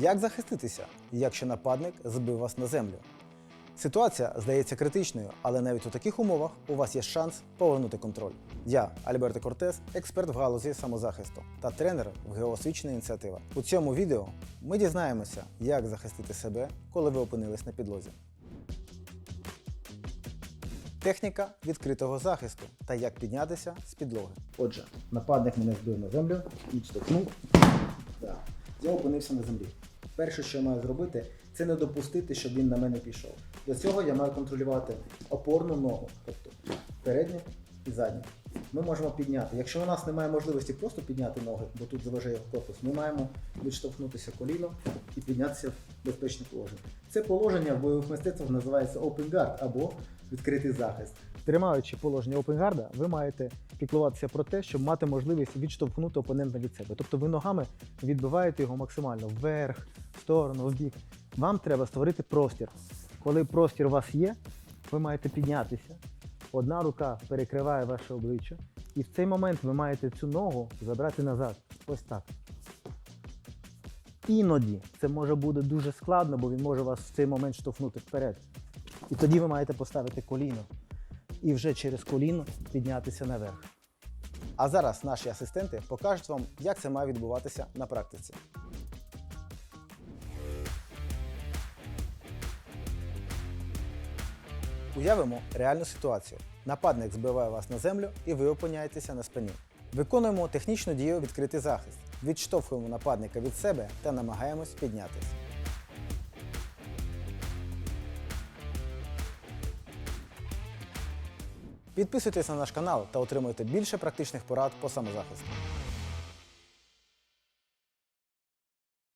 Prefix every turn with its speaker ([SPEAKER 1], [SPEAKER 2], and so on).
[SPEAKER 1] Як захиститися, якщо нападник збив вас на землю? Ситуація здається критичною, але навіть у таких умовах у вас є шанс повернути контроль. Я, Альберто Кортес, експерт в галузі самозахисту та тренер в геоосвічена ініціатива. У цьому відео ми дізнаємося, як захистити себе, коли ви опинились на підлозі. Техніка відкритого захисту та як піднятися з підлоги. Отже, нападник мене збив на землю, відштовхнув. Так. Я опинився на землі. Перше, що я маю зробити, це не допустити, щоб він на мене пішов. Для цього я маю контролювати опорну ногу, тобто передню і задню. Ми можемо підняти. Якщо у нас немає можливості просто підняти ноги, бо тут заважає корпус, ми маємо відштовхнутися коліном і піднятися в безпечне положення. Це положення в бойових мистецтвах називається open guard або відкритий захист. Тримаючи положення guard, ви маєте піклуватися про те, щоб мати можливість відштовхнути опонента від себе. Тобто ви ногами відбиваєте його максимально вверх, в сторону, в бік. Вам треба створити простір. Коли простір у вас є, ви маєте піднятися. Одна рука перекриває ваше обличчя, і в цей момент ви маєте цю ногу забрати назад. Ось так. Іноді це може бути дуже складно, бо він може вас в цей момент штовхнути вперед. І тоді ви маєте поставити коліно і вже через коліно піднятися наверх. А зараз наші асистенти покажуть вам, як це має відбуватися на практиці. Уявимо реальну ситуацію. Нападник збиває вас на землю і ви опиняєтеся на спині. Виконуємо технічну дію відкритий захист. Відштовхуємо нападника від себе та намагаємось піднятися. Підписуйтесь на наш канал та отримуйте більше практичних порад по самозахисту.